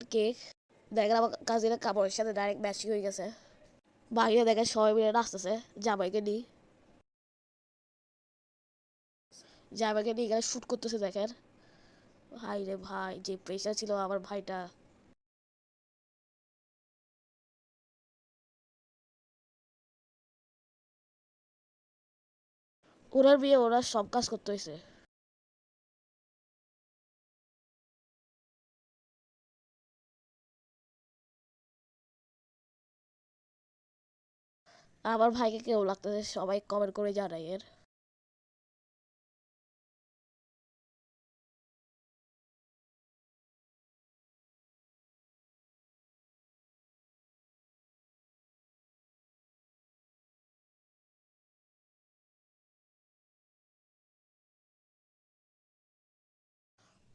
Cake আমার কাপড়ের সাথে ডাইরেক্ট হয়ে গেছে। বাইরে সবাই মিলে নাচতেছে, জামাইকে জামাইকে নিয়ে এখানে শ্যুট করতেছে দেখেন। ভাই রে ভাই, যে প্রেশার ছিল আমার ভাইটা। ওনার বিয়ে ওরা সব কাজ করতে হয়েছে। আমার ভাইকে কেউ লাগতেছে সবাই কমেন্ট করে জানাই এর।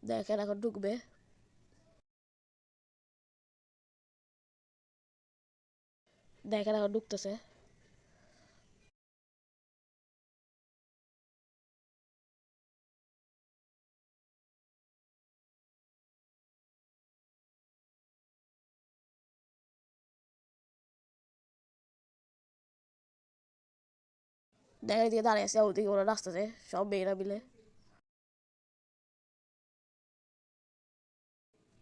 দেখেন এখন ঢুকবে। দেখেন এখন ঢুকতেছে। দেখেন দিকে দাঁড়িয়ে আছে ওদিকে ওরা রাস্তাতে সব মেয়েরা মিলে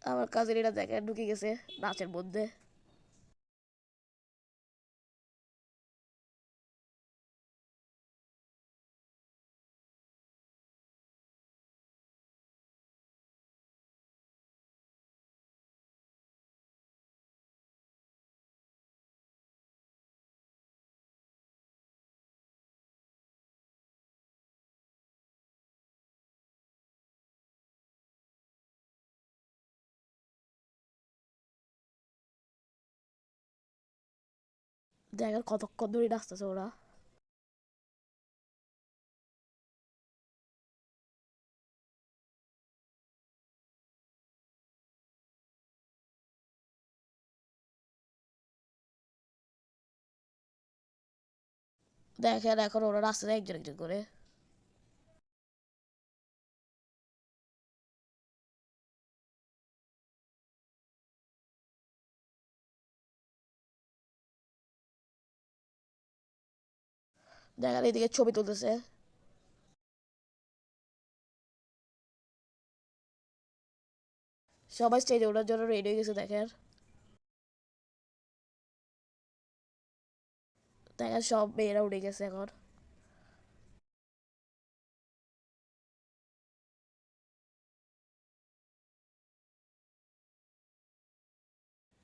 আমার কাজের এটা দেখে ঢুকে গেছে, নাচের মধ্যে। দেখেন কতক্ষণ ধরে নাচতেছে ওরা। দেখেন এখন ওরা নাচতেছে একজন একজন করে। দেখেন এদিকে ছবি তুলতেছে। সবাই স্টেজে ওঠার জন্য রেডি হয়ে গেছে, দেখেন। দেখেন সব মেয়েরা উঠে গেছে এখন।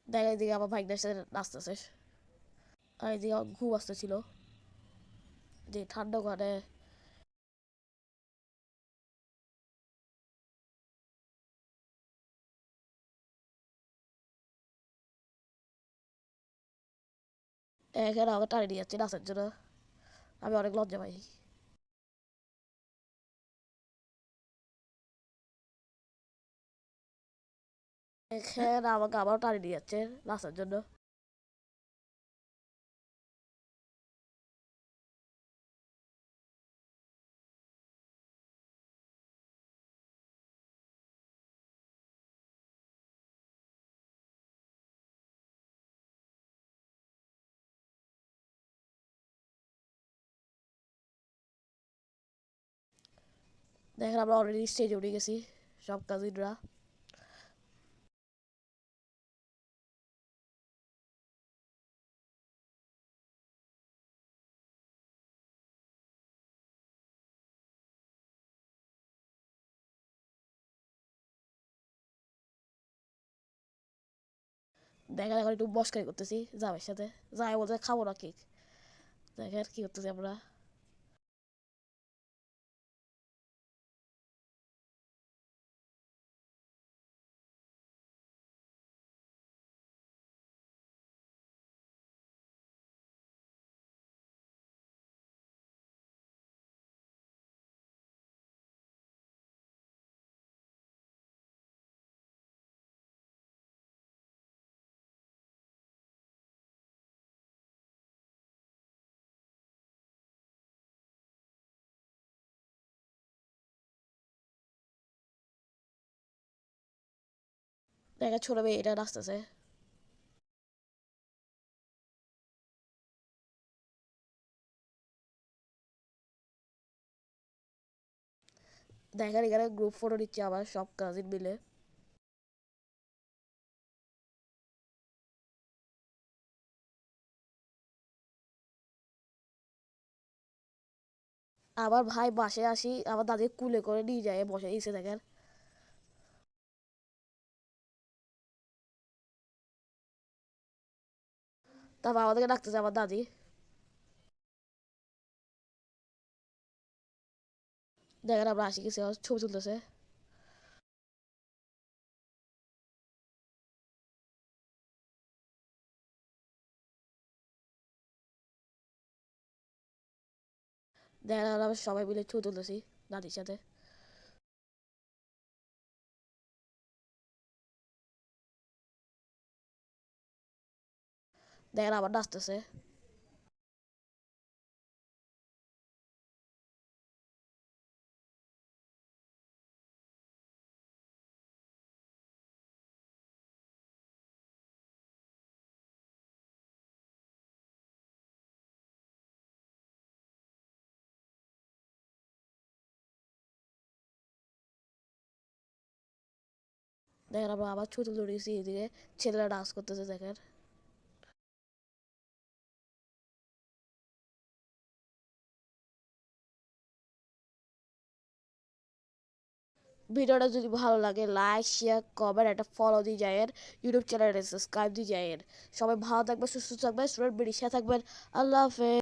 দেখেন এদিকে আমার ভাইদের সাথে নাচতেছে। আর এদিকে আমার ঘুম আসতেছিল। যে ঠান্ডা ঘরে এখানে আমাকে টানে নিয়ে যাচ্ছে নাচের জন্য আমি অনেক লজ্জা পাই এখানে আমাকে আবার টানে নিয়ে যাচ্ছে নাচের জন্য দেখেন আমরা অলরেডি স্টেজে উঠে গেছি, সব কাজিনরা। দেখেন এখন একটু মস্কারি করতেছি জামের সাথে। যাই বলতে খাব না কেক দেখেন কি করতেছি আমরা। দেখেন ছোট মেয়ে এটা নাচতেছে দেখেন এখানে গ্রুপ ফটো নিচ্ছে আবার সব কাজিন মিলে আবার ভাই বাসে আসি, আবার দাদিকে কুলে করে নিয়ে যায় বসে দিয়েছে দেখেন। তারপর আমাদেরকে ডাকতেছে আমার দাদি। দেখেন আমরা আসি গেছি ছবি তুলতেছে। দেখেন আমরা সবাই মিলে ছবি তুলতেছি দাদির সাথে। দেখেন আবার নাচতেছে দেখেন আমরা আবার তুলে দিয়েছি এদিকে ছেলেরা ডান্স করতেছে দেখেন ভিডিওটা যদি ভালো লাগে লাইক শেয়ার কমেন্ট একটা ফলো দিয়ে যায়েন ইউটিউব চ্যানেলে সাবস্ক্রাইব দিয়ে যায়েন সবাই ভালো থাকবে সুস্থ থাকবে স্টুডেন্ট বেরিয়ে থাকবেন। আল্লাহ হাফেজ।